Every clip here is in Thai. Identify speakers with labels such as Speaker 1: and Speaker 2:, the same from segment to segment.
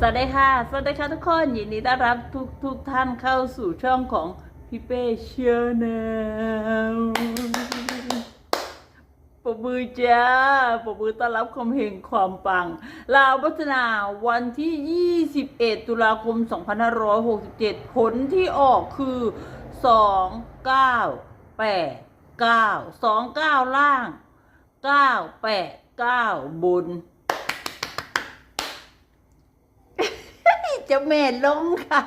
Speaker 1: สวัสดีค่ะ สวัสดีค่ะทุกคน ยินดีต้อนรับทุกทุกท่านเข้าสู่ช่องของพี่เป้เชียแนลปรบมือจ้าปรบมือต้อนรับความเฮงความปัง ลาวพัฒนาวันที่ 21 ตุลาคม 2567 ผลที่ออกคือ 2 9 8 9 2 9 ล่าง 9 8 9 บน เจ้าแม่ลงค่ะ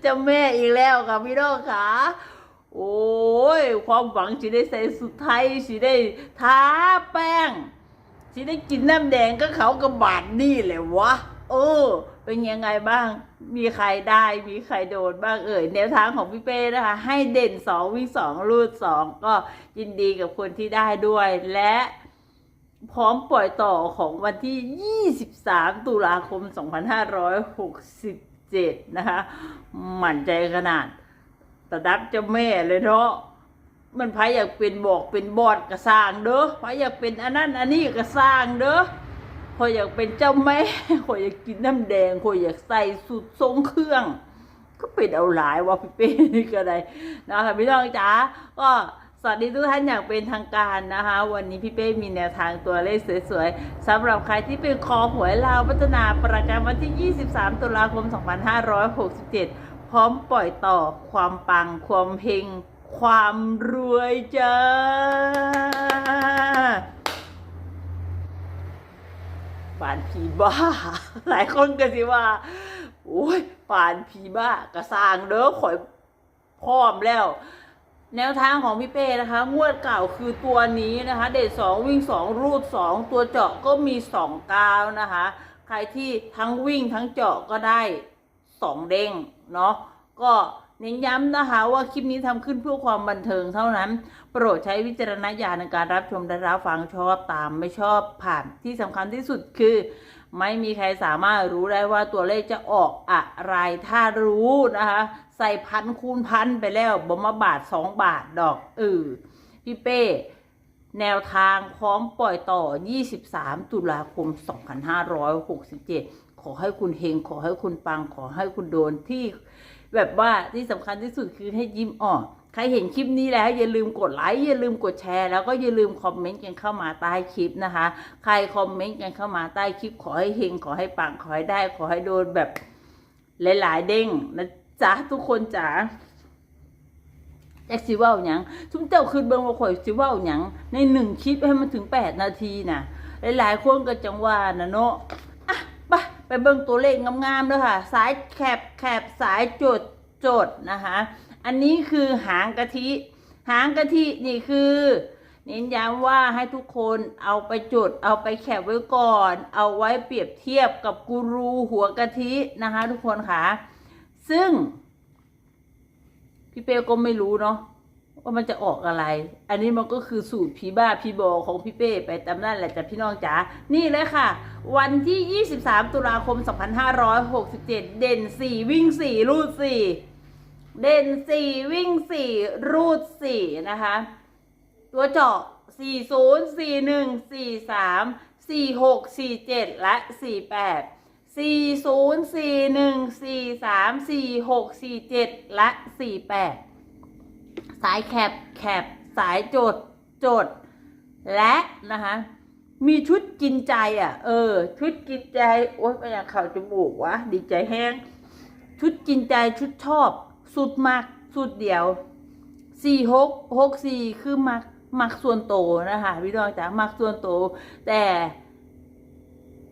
Speaker 1: เจ้าแม่อีกแล้วค่ะพี่น้องค่ะโอ้ย ความหวังสิได้ใส่สุดไทยสิได้ทาแป้งสิได้กินน้ำแดงก็เขากระบาดนี่แหละวะเออ เป็นยังไงบ้าง มีใครได้มีใครโดนบ้างเอ่ยแนวทางของพี่เป้นะคะ ให้เด่นสองวิ่งสองรูดสองก็ยินดีกับคนที่ได้ด้วยและ พร้อมปล่อยต่อของวันที่ 23 ตุลาคม 2567 นะคะ หมั่นใจขนาดระดับเจ้าแม่เลยเนาะมันพายอยากเป็นบอกเป็นบอดกระสร้างเด้อพายอยากเป็นอันนั้นอันนี้กระสร้างเด้อพออยากเป็นเจ้าแม่พออยากกินน้ำแดงพออยากใส่สุดทรงเครื่อง ก็เป็นเอาหลายว่าพี่เป้นี่ก็ได้นะคะพี่น้องจ๋าก็ สวัสดีทุกท่านอย่างเป็นทางการนะคะ วันนี้พี่เป้มีแนวทางตัวเลขสวยๆสำหรับใครที่เป็นคอหวยลาวพัฒนาประจำวันที่ 23 ตุลาคม 2567 พร้อมปล่อยต่อความปัง ความเฮงความรวยจ้าป่านผีบ้า หลายคนก็สิว่าโอ้ยป่านผีบ้ากระสางเด้อข่อยพร้อมแล้ว แนวทางของพี่เป้นะคะ งวดเก่าคือตัวนี้นะคะ เดทสองวิ่งสองรูดสองตัวเจาะก็มีสองกาวนะคะ ใครที่ทั้งวิ่งทั้งเจาะก็ได้สองเด้งเนาะก็เน้นย้ำนะคะว่าคลิปนี้ทำขึ้นเพื่อความบันเทิงเท่านั้น โปรดใช้วิจารณญาณในการรับชมและรับฟังชอบตามไม่ชอบผ่านที่สำคัญที่สุดคือ ไม่มีใครสามารถรู้ได้ว่าตัวเลขจะออกอะไร ถ้ารู้นะคะ ใส่พันคูณพันไปแล้วบ่มาบาทสองบาทดอกเออพี่เป้ แนวทางพร้อมปล่อยต่อ 23 ตุลาคม 2567 ขอให้คุณเฮง ขอให้คุณปัง ขอให้คุณโดนที่แบบว่าที่สำคัญที่สุดคือให้ยิ้มออก ใครเห็นคลิปนี้แล้วอย่าลืมกดไลค์อย่าลืมกดแชร์ แล้วก็อย่าลืมคอมเมนต์กันเข้ามาใต้คลิปนะคะ ใครคอมเมนต์กันเข้ามาใต้คลิปขอให้เฮงขอให้ปังขอให้ได้ ขอให้โดนแบบหลาย ๆ เด้งนะจ๊ะทุกคนจ๋าแจ็คสิเว่าหยังทุกเจ้าคืนเบิ่งว่าข่อยสิเว่าหยังในหนึ่งคลิปให้มันถึงแปดนาทีนะหลายๆคนก็จังว่านะเนาะอะไปไปเบิ่งตัวเลขงามๆเลยค่ะ สายแคบแคบสายจดจดนะคะ อันนี้คือหางกะทิ หางกะทินี่คือเน้นย้ำว่าให้ทุกคนเอาไปจดเอาไปแคปไว้ก่อน เอาไว้เปรียบเทียบกับกูรูหัวกะทินะคะ ทุกคนค่ะ ซึ่ง พี่เป้ก็ไม่รู้เนาะว่ามันจะออกอะไร อันนี้มันก็คือสูตรผีบ้าผีบอของพี่เป้ไปตามนั่นแหละจ้ะพี่น้องจ๋า นี่เลยค่ะ วันที่ 23 ตุลาคม 2567 เด่น 4 วิ่ง 4 รูด 4 เด่น4วิ่ง4รูด4นะคะ ตัวเจาะ40 41 43 46 47และ48 40 41 43 46 47และ48สายแคบแคบสายโจดโจดและนะคะมีชุดกินใจอะ เออ ชุดกินใจ โอ๊ยไม่อยากเข่าจมูกวะ ดีใจแห้ง ชุดกินใจชุดชอบ สุดมากสุดเดียวสี่หกหกสี่คือมักมักส่วนโตนะคะพี่น้องจ๋ามักส่วนโต แต่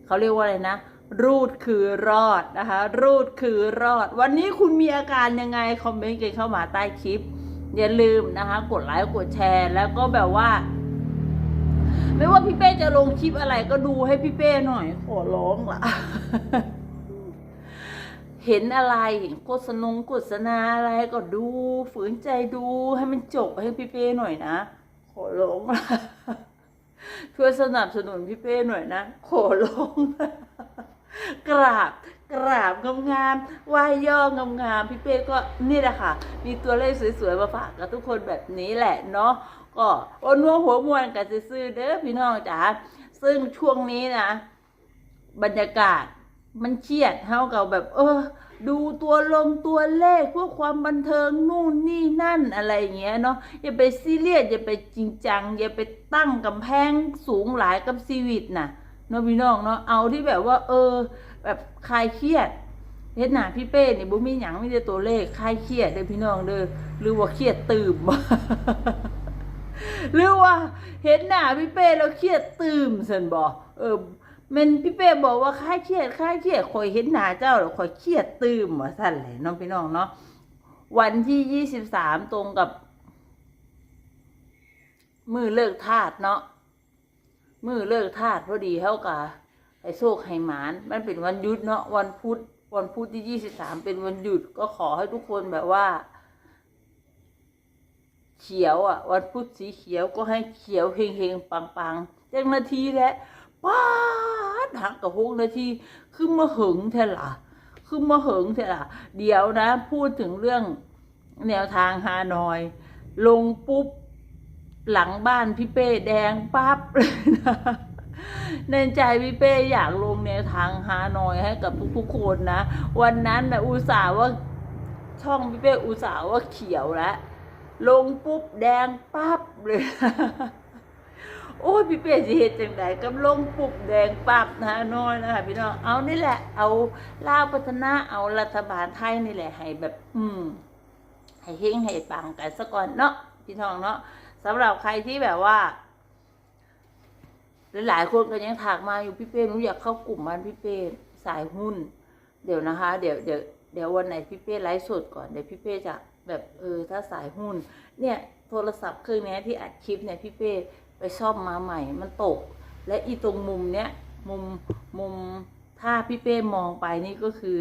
Speaker 1: เขาเรียกว่าอะไรนะ รูดคือรอดนะคะ รูดคือรอด วันนี้คุณมีอาการยังไง คอมเมนต์กันเข้ามาใต้คลิป อย่าลืมนะคะ กดไลค์กดแชร์ แล้วก็แบบว่า ไม่ว่าพี่เป้จะลงคลิปอะไรก็ดูให้พี่เป้หน่อย ขอร้องล่ะ เห็นอะไรเห็นโฆษณงโฆษณาอะไรก็ดูฝืนใจดูให้มันจบให้พี่เป้หน่อยนะขอร้องช่วยสนับสนุนพี่เป้หน่อยนะขอร้องกราบกราบงามๆไหวย่องามๆพี่เป้ก็นี่แหละค่ะ มีตัวเลขสวยๆมาฝากกับทุกคนแบบนี้แหละเนาะก็อนนัวหัวมวนกันซื้อเด้อพี่น้องจ๋าซึ่งช่วงนี้นะ บรรยากาศ มันเครียดเท่ากับแบบ เออ ดูตัวลงตัวเลขเพื่อความบันเทิงนู่นนี่นั่นอะไรอย่างเงี้ยเนาะอย่าไปซีเรียสอย่าไปจริงจัง อย่าไปตั้งกำแพงสูงหลายกับชีวิตน่ะเนาะพี่น้องเนาะเอาที่แบบว่า เออ แบบคลายเครียดเฮ็ดหนาพี่เป้นี่บ่มีหยังมีแต่ตัวเลขคลายเครียดเด้อพี่น้องเด้อหรือว่าเครียดตื่มหรือว่าเห็นหน้าพี่เป้แล้วเครียดตื่มสันบอกเออ มันพี่เป้บอกว่าคลายเครียดคลายเครียดคอยเห็นหน้าเจ้าแล้วคอยเครียดตื่มว่าสั่นแหละน้องพี่น้องเนาะวันที่ยี่สิบสามตรงกับ มือเลิกทาสเนาะมือเลิกทาสพอดีเท่ากับไอ้โชคไห้หมาน มันเป็นวันหยุดเนาะวันพุธวันพุธที่ยี่สิบสามเป็นวันหยุดก็ขอให้ทุกคนแบบว่า เขียวอะ วันพุธสีเขียวก็ให้เขียวเฮงเฮงปังปังๆจังนาทีแหละ ป้าดหักกับหกนาทีคือมาหึงเท่าล่ะคือมาหึงเท่าล่ะ เดี๋ยวนะ พูดถึงเรื่องแนวทางฮานอย ลงปุ๊บ หลังบ้านพี่เป้แดงปั๊บเลยนะในใจพี่เป้อยากลงแนวทางฮานอยให้กับทุกๆคนนะ วันนั้นนะอุตส่าห์ว่าช่องพี่เป้อุตส่าห์ว่าเขียวแล้วลงปุ๊บแดงปั๊บเลย โอ้ยพี่เป้สิเหตุจังใดกับลงปุบแดงปับนะน้อยนะคะพี่น้องเอานี่แหละ เอาลาวพัฒนาเอารัฐบาลไทยนี่แหละให้แบบ อืมให้เฮงให้ปังกันซะก่อนเนาะพี่น้องเนาะสำหรับใครที่แบบว่าหลายๆคนก็ยังถากมาอยู่พี่เป้หนูอยากเข้ากลุ่มมันพี่เป้สายหุ้น เดี๋ยวนะคะ เดี๋ยวเดี๋ยวเดี๋ยววันไหนพี่เป้ไลฟ์สดก่อนเดี๋ยวพี่เป้จะแบบเออถ้าสายหุ้น เนี่ย โทรศัพท์เครื่องนี้ที่อัดคลิปเนี่ยพี่เป้ ไปซ่อมมาใหม่ มันตก และอีตรงมุมเนี้ยมุมมุมถ้าพี่เป้มองไปนี่ก็คือ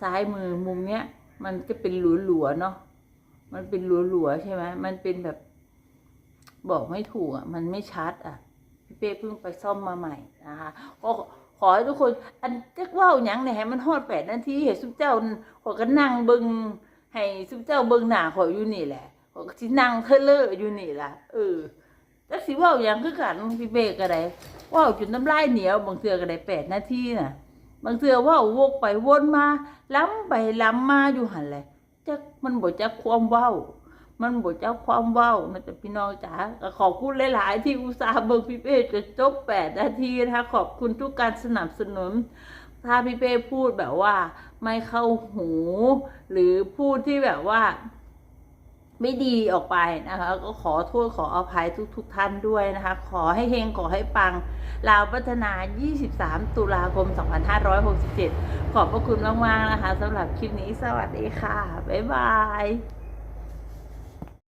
Speaker 1: ซ้ายมือมุมเนี้ย มันจะเป็นหลัวๆเนาะมันเป็นหลัวๆใช่ไหมมันเป็นแบบ บอกไม่ถูกอะ มันไม่ชัด อะ พี่เป้เพิ่งไปซ่อมมาใหม่นะคะก็ขอให้ทุกคน อันเจ๊กว่าวยังเนี่ยให้มันฮอดแปดนาทีให้ซุปเจ้าขอก็นั่งเบิงให้ซุปเจ้าเบิงหนาขออยู่นี่แหละขอยก็สินั่งเทเลอร์อยู่นี่ล่ะเออ จักสิเว่าวหยังคือกันพี่เป้ก็ได้เว่าวจนน้ำลายเหนียวบางเทื่อก็ได้แปดนาทีน่ะ บางเทื่อเว่าวกไปวนมาล้ำไปล้ำมาอยู่หันแหละจักมันบ่จักความเว้า มันบทเจ้าความเว้านะจ๊ะพี่น้องจ๋าก็ขอบคุณหลาย ๆ ที่อุตส่าห์เบิกพี่เป้จนจบแปดนาทีนะคะขอบคุณทุกการสนับสนุนถ้าพี่เป้พูดแบบว่า ไม่เข้าหู หรือพูดที่แบบว่า ไม่ดีออกไปนะคะ ก็ขอโทษขออภัยทุกๆท่านด้วยนะคะ ขอให้เฮงขอให้ปังลาวพัฒนา 23 ตุลาคม 2567 ขอบพระคุณมากๆนะคะสำหรับคลิปนี้สวัสดีค่ะ บ๊ายบาย